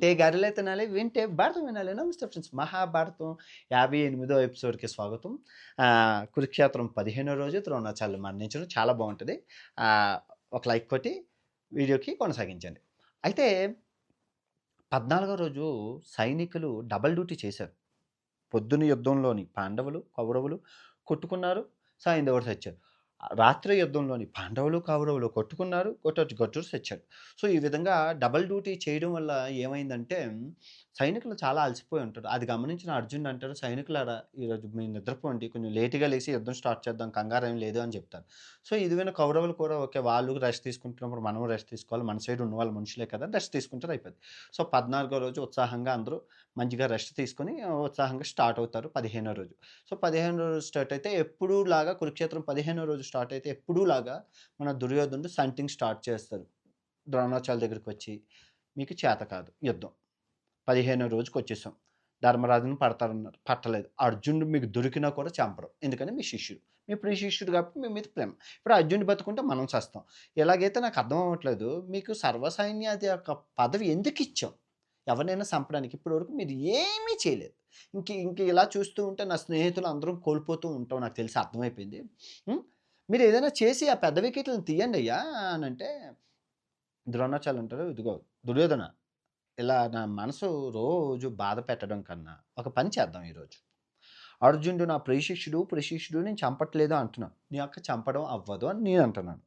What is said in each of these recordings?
వింటే గరిలే తినాలి వింటే భారతం వినాలి. నమస్తే ఫ్రెండ్స్. మహాభారతం యాభై ఎనిమిదో ఎపిసోడ్కి స్వాగతం. కురుక్షేత్రం పదిహేనో రోజు ద్రోణాచార్యులు మరణించడం చాలా బాగుంటుంది. ఒక లైక్ కొట్టి వీడియోకి కొనసాగించండి. అయితే పద్నాలుగో రోజు సైనికులు డబల్ డ్యూటీ చేశారు. పొద్దున యుద్ధంలోని పాండవులు కౌరవులు కొట్టుకున్నారు. సాయంత్రం వచ్చారు. రాత్రి యుద్ధంలోని పాండవులు కౌరవులు కొట్టుకున్నారు. కొట్టొచ్చు గట్టుడు తెచ్చాడు సో ఈ విధంగా డబల్ డ్యూటీ చేయడం వల్ల ఏమైందంటే సైనికులు చాలా అలసిపోయి ఉంటారు. అది గమనించిన అర్జున్ అంటారు సైనికులారా ఈరోజు మీరు నిద్రపోండి కొంచెం లేటుగా లేచి యుద్ధం స్టార్ట్ చేద్దాం కంగారు ఏం లేదు అని చెప్తారు. సో ఇది విన కౌరవులు కూడా ఓకే వాళ్ళు రెస్ట్ తీసుకుంటున్నప్పుడు మనం రెస్ట్ తీసుకోవాలి మన సైడ్ ఉన్న వాళ్ళ మనుషులే కదా రెస్ట్ తీసుకుంటారు అయిపోయింది. సో పద్నాలుగో రోజు ఉత్సాహంగా అందరూ మంచిగా రెస్ట్ తీసుకొని ఉత్సాహంగా స్టార్ట్ అవుతారు పదిహేనో రోజు. సో పదిహేనో రోజు స్టార్ట్ అయితే ఎప్పుడూ లాగా కురుక్షేత్రం పదిహేనో రోజు స్టార్ట్ అయితే ఎప్పుడూ లాగా మన దుర్యోధనుడు సంటింగ్ స్టార్ట్ చేస్తారు. ద్రోణాచార్య దగ్గరికి వచ్చి మీకు చేత కాదు యుద్ధం. పదిహేనో రోజుకి వచ్చేసాం ధర్మరాజుని పడతారన్నారు. పట్టలేదు. అర్జునుడు మీకు దొరికినా కూడా చంపడం ఎందుకంటే మీ శిష్యుడు. మీ ప్రియ శిష్యుడు కాబట్టి మీ మీద ప్రేమ. ఇప్పుడు అర్జునుడు బతుకుంటే మనం చేస్తాం. ఎలాగైతే నాకు అర్థం అవ్వట్లేదు మీకు సర్వసైన్యాది యొక్క పదవి ఎందుకు ఇచ్చాం? ఎవరినైనా చంపడానికి ఇప్పటి వరకు మీరు ఏమీ చేయలేదు. ఇంక ఇంక ఇలా చూస్తూ ఉంటే నా స్నేహితులు అందరం కోల్పోతూ ఉంటాం. నాకు తెలిసి అర్థమైపోయింది. మీరు ఏదైనా చేసి ఆ పెద్ద వికెట్లను తీయండి అయ్యా అని అంటే ద్రోణాచార్యులు అంటారు ఇదిగో దుర్యోధన. ఇలా నా మనసు రోజు బాధ పెట్టడం కన్నా ఒక పని చేద్దాం ఈరోజు. అర్జునుడు నా ప్రశిష్యుడు ప్రశిష్యుడు నేను చంపట్లేదు అంటున్నాను నీ యొక్క చంపడం అవ్వదు అని నేను అంటున్నాను.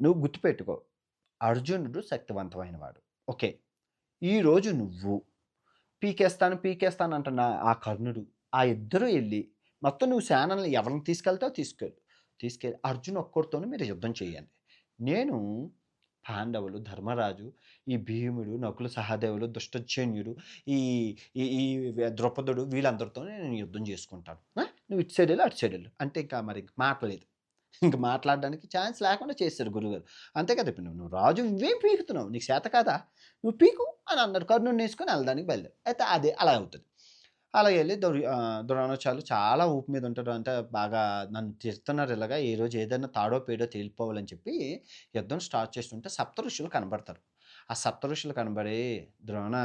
నువ్వు గుర్తుపెట్టుకో అర్జునుడు శక్తివంతమైన వాడు ఓకే ఈరోజు నువ్వు పీకేస్తాను పీకేస్తాను అంటున్న ఆ కర్ణుడు ఆ ఇద్దరు వెళ్ళి మొత్తం నువ్వు సేనల్ని ఎవరిని తీసుకెళ్తావు తీసుకెళ్ళు. తీసుకెళ్ళి అర్జున్ ఒక్కరితోనే మీరు యుద్ధం చేయండి. నేను పాండవులు ధర్మరాజు ఈ భీముడు నకులు సహదేవులు దుష్టజన్యుడు ఈ ఈ ఈ ద్రౌపదుడు వీళ్ళందరితో నేను యుద్ధం చేసుకుంటాను. నువ్వు ఇటు సైడ్ వెళ్ళు అటు సైడ్ వెళ్ళు అంటే ఇంకా మరి మాట్లాడలేదు. మాటలేదు ఇంక మాట్లాడడానికి ఛాన్స్ లేకుండా చేశారు గురుగారు అంతే కదా ఇప్పుడు నువ్వు నువ్వు రాజు నువ్వేం పీకుతున్నావు? నీకు చేత కాదా? నువ్వు పీకు అని అన్నారు కర్ణుని వేసుకొని వెళ్ళడానికి బయలుదేరు. అయితే అదే అలా అవుతుంది. అలా వెళ్ళి దొరి దొరణోత్సవాలు చాలా ఊపు మీద ఉంటారు అంటే బాగా నన్ను తిడుతున్నారు ఇలాగా. ఈరోజు రోజు ఏదైనా తాడో పేడో తేలిపోవాలని చెప్పి యుద్ధం స్టార్ట్ చేస్తుంటే సప్త ఋషులు కనబడతారు. ఆ సప్త ఋషులు కనబడి ద్రోణ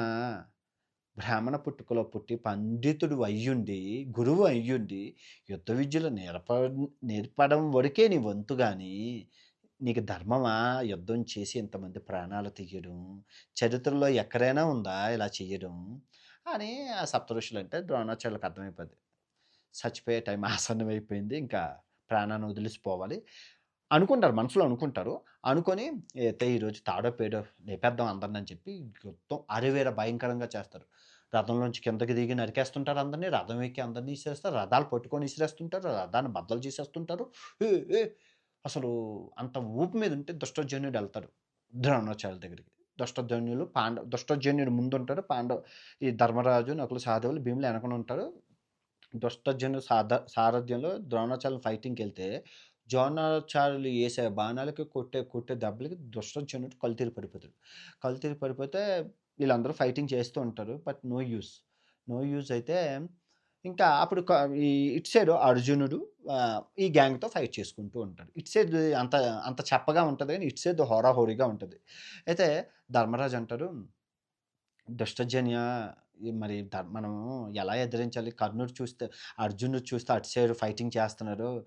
బ్రాహ్మణ పుట్టుకలో పుట్టి పండితుడు అయ్యుండి గురువు అయ్యుండి యుద్ధ విద్యలు నేర్ప నేర్పడం వరకే నీ వంతు కానీ నీకు ధర్మమా? యుద్ధం చేసి ఇంతమంది ప్రాణాలు తీయడం చరిత్రలో ఎక్కడైనా ఉందా? ఇలా చేయడం అని ఆ సప్త ఋషులు అంటే ద్రోణాచార్యులకు అర్థమైపోద్ది. చచ్చిపోయే టైం ఆసన్నం అయిపోయింది ఇంకా ప్రాణాన్ని వదిలిసిపోవాలి. అనుకుంటారు మనసులో అనుకుంటారు. అనుకొని అయితే ఈరోజు తాడో పేడో లేపేద్దాం అందరిని అని చెప్పి మొత్తం అరివేర భయంకరంగా చేస్తారు. రథంలోంచి కిందకి దిగి నరికేస్తుంటారు అందరినీ రథం ఎక్కి అందరినీ ఇసిరేస్తారు రథాలు పట్టుకొని ఇసిరేస్తుంటారు రథాన్ని బద్దలు చేసేస్తుంటారు. అసలు అంత ఊపు మీద ఉంటే దుష్టజన్యుడు వెళ్తారు ద్రోణాచార్యుల దగ్గరికి. దుష్టజన్యులు పాండవ దుష్టజన్యుడు ముందు ఉంటారు పాండవ ఈ ధర్మరాజు నకులు సహదేవులు భీములు వెనకన ఉంటారు. దుష్టజన్యు సాధ సారథ్యంలో ద్రోణాచార్యులు ఫైటింగ్కి వెళ్తే ద్రోణాచార్యులు వేసే బాణాలకి కొట్టే కొట్టే దెబ్బలకి దుష్టజన్యుడు కలుతీరి పడిపోతాడు. కలుతీరి పడిపోతే వీళ్ళందరూ ఫైటింగ్ చేస్తూ ఉంటారు but no use no use అయితే ఇంకా అప్పుడు ఈ ఇటు సైడ్ అర్జునుడు ఈ గ్యాంగ్తో ఫైట్ చేసుకుంటూ ఉంటాడు. ఇటు సైడ్ అంత అంత చెప్పగా ఉంటుంది కానీ ఇటు సైడ్ హోరాహోరీగా ఉంటుంది. అయితే ధర్మరాజు అంటారు దుష్టజన్య మరి ధర్- మనము ఎలా ఎదిరించాలి? కర్ణుడు చూస్తే అర్జునుడు చూస్తే అటు సైడ్ ఫైటింగ్ చేస్తున్నారు.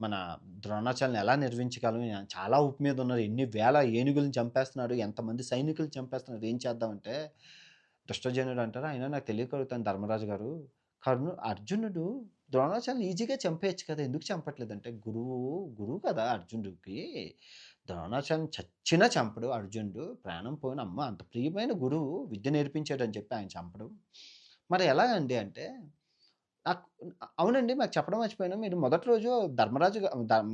మన ద్రోణాచార్యని ఎలా నిర్వహించగలం? చాలా ఉప్పు మీద ఉన్నారు. ఎన్ని వేల ఏనుగులను చంపేస్తున్నారు. ఎంతమంది సైనికులు చంపేస్తున్నారు? ఏం చేద్దామంటే దుష్టజనుడు అంటారు? అయినా నాకు తెలియకలుగుతాను ధర్మరాజు గారు. కర్ణు అర్జునుడు ద్రోణాచార్యులు ఈజీగా చంపేయచ్చు కదా? ఎందుకు చంపట్లేదంటే గురువు గురువు కదా అర్జునుడికి. ద్రోణాచార్యం చచ్చినా చంపడు అర్జునుడు. ప్రాణం పోయిన అమ్మ అంత ప్రియమైన గురువు విద్య నేర్పించాడు అని చెప్పి ఆయన చంపడు. మరి ఎలా అండి అంటే నాకు అవునండి మాకు చెప్పడం మర్చిపోయినా. మీరు మొదటి రోజు ధర్మరాజు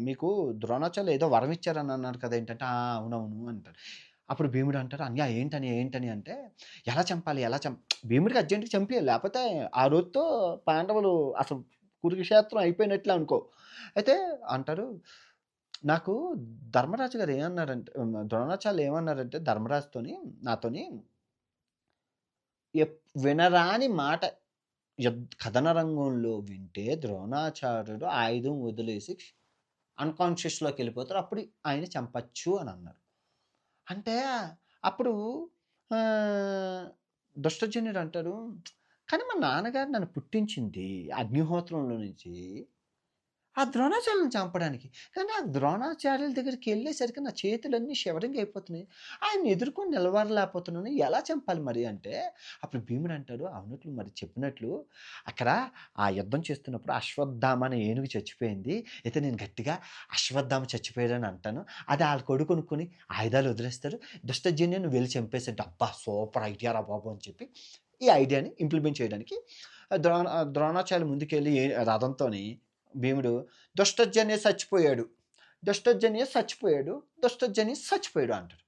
మీకు ద్రోణాచార్యులు ఏదో వరం ఇచ్చారని అన్నారు కదా ఏంటంటే "ఆ, అవునవును అంటారు. అప్పుడు భీముడు అంటారు అన్యా ఏంటని ఏంటని అంటే ఎలా చంపాలి ఎలా చంప భీముడికి అర్జెంట్గా చంపేయాలి లేకపోతే ఆ రోజుతో పాండవులు అసలు కురుక్షేత్రం అయిపోయినట్లే అనుకో. అయితే అంటారు నాకు ధర్మరాజు గారు ఏమన్నారంటే ద్రోణాచార్యులు ఏమన్నారంటే ధర్మరాజుతోని నాతోని వినరాని మాట కథన రంగంలో వింటే ద్రోణాచార్యుడు ఆయుధం వదిలేసి అన్కాన్షియస్లోకి వెళ్ళిపోతారు అప్పుడు ఆయన చంపచ్చు అని అన్నారు. అంటే అప్పుడు ఆహ్, దుష్టజనుడు అంటాడు, "కానీ మా నాన్నగారు నన్ను పుట్టించింది అగ్నిహోత్రంలో నుంచి, ఆ ద్రోణాచార్యులను చంపడానికి. కానీ ఆ ద్రోణాచార్యుల దగ్గరికెళ్ళేసరికి నా చేతులన్నీ షివరింగ్ అయిపోతున్నాయి. ఆయన ఎదుర్కొని నిలబడలేకపోతున్నాను. ఎలా చంపాలి మరి?" అంటే అప్పుడు భీముడు అంటాడు, "అవునట్లు మరి చెప్పినట్లు అక్కడ ఆ యుద్ధం చేస్తున్నప్పుడు అశ్వత్థామ అనే ఏనుగు చచ్చిపోయింది. అయితే నేను గట్టిగా అశ్వత్థామ చచ్చిపోయాడని అంటాను. అది వాళ్ళు కొడుకునుకొని ఆయుధాలు వదిలేస్తారు దుష్టజన్యుని నువ్వు వెళ్ళి చంపేసాడు. అబ్బా! సూపర్ ఐడియా రా బాబు అని చెప్పి ఈ ఐడియాని ఇంప్లిమెంట్ చేయడానికి ద్రోణ ద్రోణాచార్యులు ముందుకెళ్ళి ఏ రథంతోని భీముడు దుష్టజన్య చచ్చిపోయాడు. దుష్టజన్య చచ్చిపోయాడు. దుష్టజన్య చచ్చిపోయాడు అంటాడు.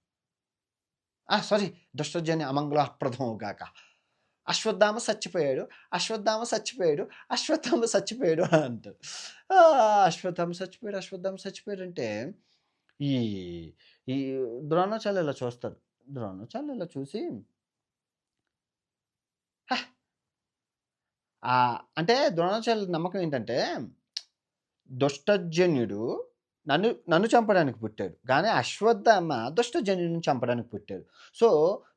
ఆ! సారీ దుష్టజన్య అమంగళప్రదముగాక అశ్వత్థామ చచ్చిపోయాడు. అశ్వత్థామ చచ్చిపోయాడు. అశ్వత్థామ చచ్చిపోయాడు అంటాడు. అశ్వత్థామ చచ్చిపోయాడు. అశ్వత్థామ చచ్చిపోయాడు అంటే ఈ ఈ ద్రోణాచార్యులు ఇలా చూస్తారు. ద్రోణాచార్యులు ఇలా చూసి హ! అంటే ద్రోణాచార్యుల నమ్మకం ఏంటంటే దుష్టజన్యుడు నన్ను నన్ను చంపడానికి పుట్టాడు. కానీ అశ్వత్థామ దుష్టజన్యుడిని చంపడానికి పుట్టాడు. సో,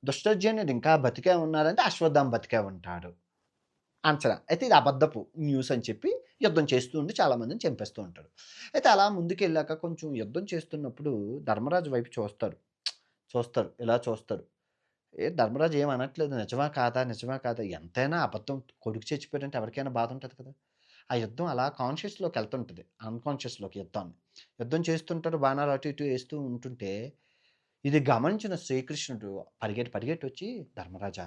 దుష్టజన్యుడు ఇంకా బతికే ఉన్నాడంటే అశ్వత్థామ బతికే ఉంటాడు. అంచనా. అయితే ఇది అబద్ధపు న్యూస్ అని చెప్పి యుద్ధం చేస్తూ ఉండి చాలామందిని చంపేస్తూ ఉంటాడు. అయితే అలా ముందుకెళ్ళాక కొంచెం యుద్ధం చేస్తున్నప్పుడు ధర్మరాజు వైపు చూస్తారు. చూస్తారు. ఇలా చూస్తారు. ఏ ధర్మరాజు ఏం అనట్లేదు. నిజమా కాదా? నిజమా కాదా? ఎంతైనా అబద్ధం కొడుకు చచ్చిపోయాడంటే ఎవరికైనా బాధ ఉంటుంది కదా! ఆ యుద్ధం అలా కాన్షియస్‌లోకి వెళ్తుంటుంది అన్‌కాన్షియస్‌లోకి యుద్ధాన్ని. యుద్ధం చేస్తుంటారు. బాణాలు అటు ఇటు వేస్తూ ఉంటుంటే ఇది గమనించిన శ్రీకృష్ణుడు పరిగెట్టి పరిగెట్టి వచ్చి ధర్మరాజా!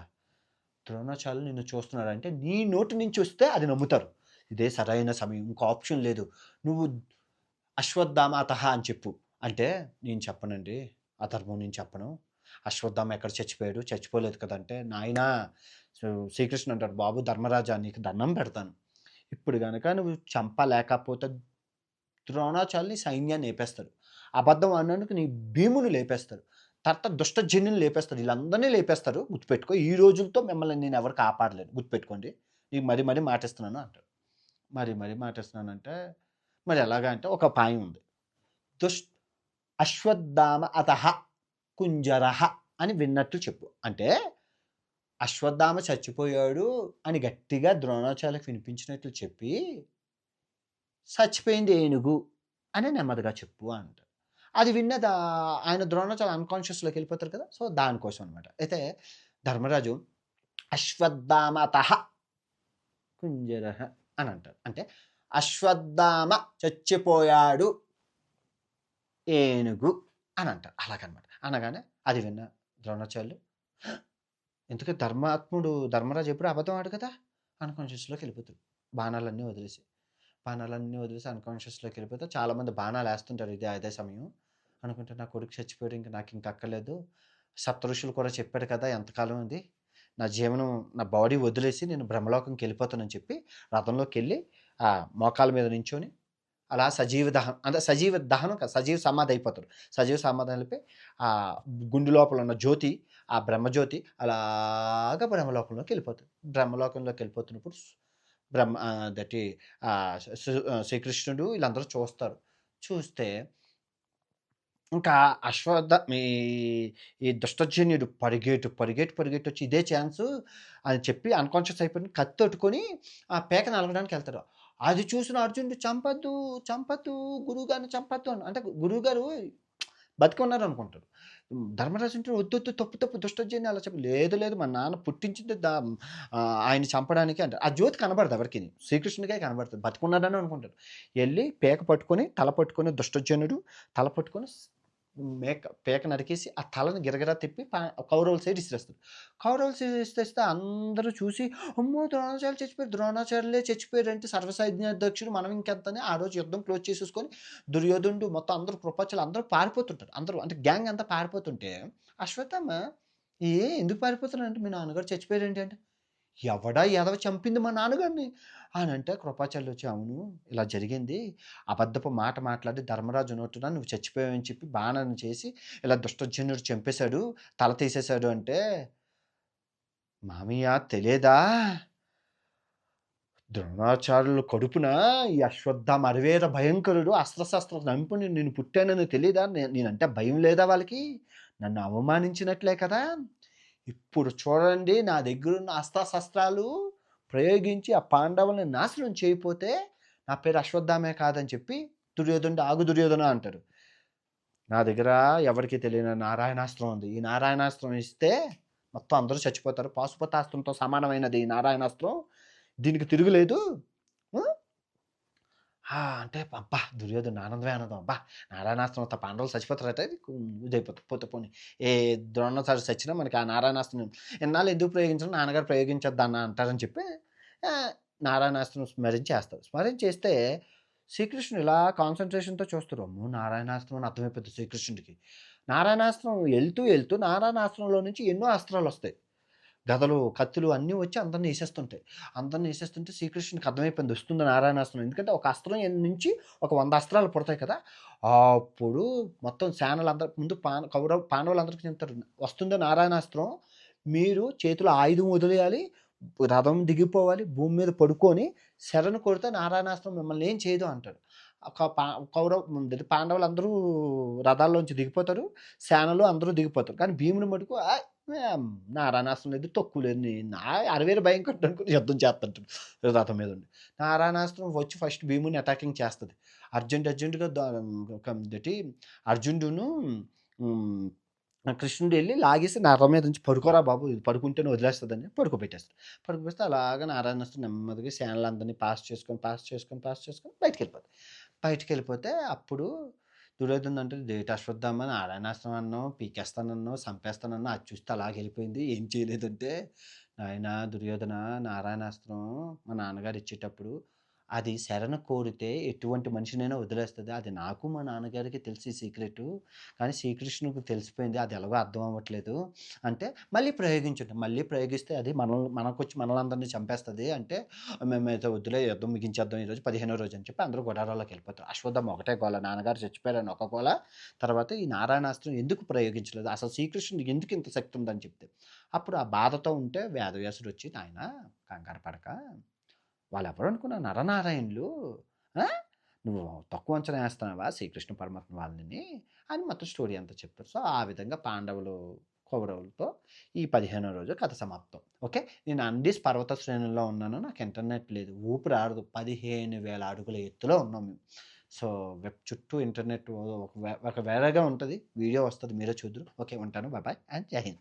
ద్రోణాచార్యులు నిన్ను చూస్తున్నారు అంటే నీ నోటి నుంచి వస్తే అది నమ్ముతారు. ఇదే సరైన సమయం. ఇంకో ఆప్షన్ లేదు. నువ్వు అశ్వత్థామాత అని చెప్పు. అంటే నేను చెప్పనండి. అధర్మం నేను చెప్పను. అశ్వత్థామ ఎక్కడ చచ్చిపోయాడు? చచ్చిపోలేదు కదంటే నాయన నాయనా శ్రీకృష్ణుడు అంటాడు, బాబు ధర్మరాజా నీకు దండం పెడతాను. ఇప్పుడు కనుక నువ్వు చంపలేకపోతే ద్రోణాచార్యులు సైన్యాన్ని లేపేస్తాడు. అబద్ధం అన్నందుకు నీ భీముని లేపేస్తారు. తర్వాత దుష్టజన్యుని లేపేస్తారు. వీళ్ళందరినీ లేపేస్తారు. గుర్తుపెట్టుకో. ఈ రోజులతో మిమ్మల్ని నేను ఎవరు కాపాడలేను. గుర్తుపెట్టుకోండి. నీకు మరీ మరీ మాటిస్తున్నాను అంటాడు. మరి మరీ మాటిస్తున్నానంటే మరి ఎలాగా అంటే ఒక పాయం ఉంది. దుష్ అశ్వత్థామ అతహ కుంజరహ అని విన్నట్టు చెప్పు. అంటే అశ్వత్థామ చచ్చిపోయాడు అని గట్టిగా ద్రోణాచార్యకు వినిపించినట్లు చెప్పి చచ్చిపోయింది ఏనుగు అని నెమ్మదిగా చెప్పు అంట అది విన్న దా ఆయన ద్రోణాచార్య అన్‌కాన్షియస్‌లోకి వెళ్ళిపోతారు కదా! సో, దానికోసం అనమాట. అయితే ధర్మరాజు అశ్వత్థామత కుంజర అని అంటారు. అంటే అశ్వత్థామ చచ్చిపోయాడు ఏనుగు అని అంటారు. అలాగనమాట. అనగానే అది విన్న ద్రోణాచార్యులు ఎందుకంటే ధర్మాత్ముడు ధర్మరాజు ఎప్పుడు అబద్ధం ఆడు కదా! అన్‌కాన్షియస్‌లోకి వెళ్ళిపోతాడు. బాణాలన్నీ వదిలేసి. బాణాలన్నీ వదిలేసి అన్‌కాన్షియస్‌లోకి వెళ్ళిపోతే చాలామంది బాణాలు వేస్తుంటారు ఇదే అదే సమయం. అనుకుంటే నా కొడుకు చచ్చిపోయాడు ఇంకా నాకు ఇంక అక్కర్లేదు. సప్తఋషులు కూడా చెప్పాడు కదా! ఎంతకాలం ఉంది. నా జీవనం నా బాడీ వదిలేసి నేను బ్రహ్మలోకంకి వెళ్ళిపోతానని చెప్పి రథంలోకి వెళ్ళి ఆ మోకాల మీద నించొని అలా సజీవ దహనం అంటే సజీవ దహనం సజీవ సమాధి అయిపోతాడు. సజీవ సమాధి వెళ్ళిపోయి ఆ గుండు లోపల ఉన్న జ్యోతి ఆ బ్రహ్మజ్యోతి అలాగా బ్రహ్మలోకంలోకి వెళ్ళిపోతుంది. బ్రహ్మలోకంలోకి వెళ్ళిపోతున్నప్పుడు బ్రహ్మ ఆహ్, దటి శ్రీ శ్రీకృష్ణుడు వీళ్ళందరూ చూస్తారు. చూస్తే ఇంకా అశ్వథ మీ ఈ దుష్టజన్యుడు పరిగెట్టు, పరిగెట్టు పరిగెట్టు వచ్చి ఇదే ఛాన్సు అని చెప్పి అన్‌కాన్షియస్ అయిపోయిన కత్తి తట్టుకొని ఆ పేక నలగడానికి వెళ్తారు అది చూసిన అర్జునుడు చంపద్దు చంపొద్దు గురువుగారిని చంపద్దు అని అంటే గురువుగారు బతికి ఉన్నారు అనుకుంటారు ధర్మరాజు అంటే వద్దొద్దు తప్పు తప్పు దుష్టజన్య అలా చెప్పి లేదు లేదు మా నాన్న పుట్టించింది దా ఆయన చంపడానికి అంటే ఆ జ్యోతి కనబడదు ఎవరికి శ్రీకృష్ణుడికే కనబడుతది. బతుకున్నాడని అనుకుంటాడు. వెళ్ళి పేక పట్టుకొని, తల పట్టుకొని దుష్టజనుడు తల పట్టుకొని మేక పేక నరికేసి ఆ తలని గిరగిరా తిప్పి కౌరవుల సైడ్ ఇసిరేస్తాడు. కౌరవుల సైడ్ ఇసిరేస్తే అందరూ చూసి అమ్మో! ద్రోణాచార్యులు చచ్చిపోయారు. ద్రోణాచార్యులే చచ్చిపోయారంటే సర్వసైన్యాధ్యక్షుడు మనం ఇంకెంతని ఆ రోజు యుద్ధం క్లోజ్ చేసేసుకొని దుర్యోధనుడు మొత్తం అందరూ కృపాచార్యులు అందరూ పారిపోతుంటారు. అందరూ అంటే గ్యాంగ్ అంతా పారిపోతుంటే అశ్వత్థామ ఏ ఎందుకు పారిపోతున్నారంటే మీ నాన్నగారు చచ్చిపోయారేంటి అంటే ఎవడా ఎదవ చంపింది మా నాన్నగారిని అని అంటే కృపాచార్యులు వచ్చి అవును ఇలా జరిగింది. అబద్ధపు మాట మాట్లాడి ధర్మరాజు నోటున నువ్వు చచ్చిపోయావని చెప్పి బాణాన్ని చేసి ఇలా దుష్టజనుడు చంపేశాడు. తల తీసేశాడు అంటే మామయ్య తెలియదా? ద్రోణాచార్యుల కడుపున ఈ అశ్వత్థామ అరివేర భయంకరుడు అస్త్రశస్త్ర నంపుని నేను పుట్టానని తెలియదా నేనంటే భయం లేదా వాళ్ళకి? నన్ను అవమానించినట్లే కదా! ఇప్పుడు చూడండి నా దగ్గర ఉన్న అస్త్రశస్త్రాలు ప్రయోగించి ఆ పాండవుల్ని నాశనం చేయకపోతే నా పేరు అశ్వత్థామే కాదని చెప్పి దుర్యోధనుడు ఆగు దుర్యోధన అంటారు. నా దగ్గర ఎవరికి తెలియని నారాయణాస్త్రం ఉంది. ఈ నారాయణాస్త్రం ఇస్తే మొత్తం అందరూ చచ్చిపోతారు. పాశుపతాస్త్రంతో సమానమైనది ఈ నారాయణాస్త్రం. దీనికి తిరుగులేదు. అంటే అబ్బా! దుర్యోధన ఆనందమే ఆనందం అబ్బా! నారాయణాస్త్రం అంత పాండవులు చచ్చిపోతారట. ఇది ఇదైపోతుంది. పోతే పోనీ. ఏ ద్రోణాచార్య చచ్చినా మనకి ఆ నారాయణాస్త్రం ఎన్నాళ్ళు ఎందుకు ప్రయోగించడం నాన్నగారు ప్రయోగించొద్దు అన్న అంటారని చెప్పి నారాయణాస్త్రం స్మరించి చేస్తారు స్మరించి చేస్తే శ్రీకృష్ణుడు ఇలా కాన్సన్ట్రేషన్తో చూస్తారు. నారాయణాస్త్రం అని అర్థమైపోతుంది శ్రీకృష్ణుడికి. నారాయణాస్త్రం వెళ్తూ వెళ్తూ నారాయణాస్త్రంలో నుంచి ఎన్నో అస్త్రాలు వస్తాయి. గదలు కత్తులు అన్నీ వచ్చి అందరిని వేసేస్తుంటాయి. అందరిని వేసేస్తుంటే శ్రీకృష్ణుడికి అర్థమైపోయింది వస్తుంది నారాయణాస్త్రం. ఎందుకంటే ఒక అస్త్రం నుంచి ఒక వంద అస్త్రాలు పుడతాయి కదా. అప్పుడు మొత్తం సేనలు అందరు ముందు పాన కౌరవ పాండవులందరికీ చెప్తారు వస్తుంది నారాయణాస్త్రం మీరు చేతిలో ఆయుధం వదిలేయాలి రథం దిగిపోవాలి భూమి మీద పడుకొని శరణు కొడితే నారాయణాస్త్రం మిమ్మల్ని ఏం చేయదు అంటాడు. ఒక పా కౌరవ పాండవులు అందరూ రథాల్లోంచి దిగిపోతారు సేనలు అందరూ దిగిపోతారు. కానీ భీముని మటుకు నారాయణాస్త్రం లేదు తక్కువ లేదు నా అరవేరు భయం కట్టనుకుని యుద్ధం చేస్తుంటాడు రథం మీద ఉండి. నారాయణాస్త్రం వచ్చి ఫస్ట్ భీముని అటాకింగ్ చేస్తుంది. అర్జెంట్ అర్జెంటుగా దటి అర్జునుడును కృష్ణుడు వెళ్ళి లాగేసి నా రథం మీద నుంచి పడుకోరా బాబు ఇది పడుకుంటేనే వదిలేస్తుందని పడుకోబెట్టేస్తాడు పడుకోబెడితే అలాగా నారాయణాస్త్రం నెమ్మదిగా సేనలందరినీ పాస్ చేసుకొని పాస్ చేసుకొని పాస్ చేసుకొని బయటకు వెళ్ళిపోతుంది బయటకు వెళ్ళిపోతే అప్పుడు దుర్యోధన అంటే డేట్ అశ్వత్థామ నారాయణాస్త్రం అన్నావు పీకేస్తానన్నావు చంపేస్తానన్నావు అది చూస్తే అలాగే వెళ్ళిపోయింది. ఏం చేయలేదంటే నాయన దుర్యోధన నారాయణాస్త్రం మా నాన్నగారు ఇచ్చేటప్పుడు అది శరణ కోరితే ఎటువంటి మనిషినైనా వదిలేస్తుంది. అది నాకు మా నాన్నగారికి తెలిసి సీక్రెట్. కానీ శ్రీకృష్ణుడికి తెలిసిపోయింది. అది ఎలాగో అర్థం అవ్వట్లేదు. అంటే మళ్ళీ ప్రయోగించండి మళ్ళీ ప్రయోగిస్తే అది మన మనకొచ్చి మనలందరినీ చంపేస్తుంది. అంటే మేమైతే వద్దులే యుద్ధం ముగించేద్దాం ఈరోజు పదిహేనో రోజు అని చెప్పి అందరూ గొడారాల్లోకి వెళ్ళిపోతారు. అశ్వత్థం ఒకటే గోల నాన్నగారు చచ్చిపోయారని ఒక గోల. తర్వాత ఈ నారాయణాస్త్రం ఎందుకు ప్రయోగించలేదు? అసలు శ్రీకృష్ణుడికి ఎందుకు ఇంత శక్తి ఉందని చెప్తే. అప్పుడు ఆ బాధతో ఉంటే వేదవ్యాసుడు వచ్చి నాయన కంగారు పడక. వాళ్ళు ఎవరు అనుకున్నా నరనారాయణులు? నువ్వు తక్కువ అంచనా వేస్తున్నావా శ్రీకృష్ణ పరమాత్మ వాళ్ళని? అని మొత్తం స్టోరీ అంతా చెప్తారు సో ఆ విధంగా పాండవులు కౌరవులతో ఈ పదిహేనో రోజు కథ సమాప్తం. ఓకే? నేను అండీస్ పర్వత శ్రేణుల్లో ఉన్నాను. నాకు ఇంటర్నెట్ లేదు. ఊపిరి ఆడదు. పదిహేను వేల అడుగుల ఎత్తులో ఉన్నాం మేము. సో వెబ్ చుట్టూ ఇంటర్నెట్ ఒక ఒక వేరేగా ఉంటుంది. వీడియో వస్తుంది. మీరే చూద్దరు. ఓకే ఉంటాను. బాయ్ అండ్ జై హింద్.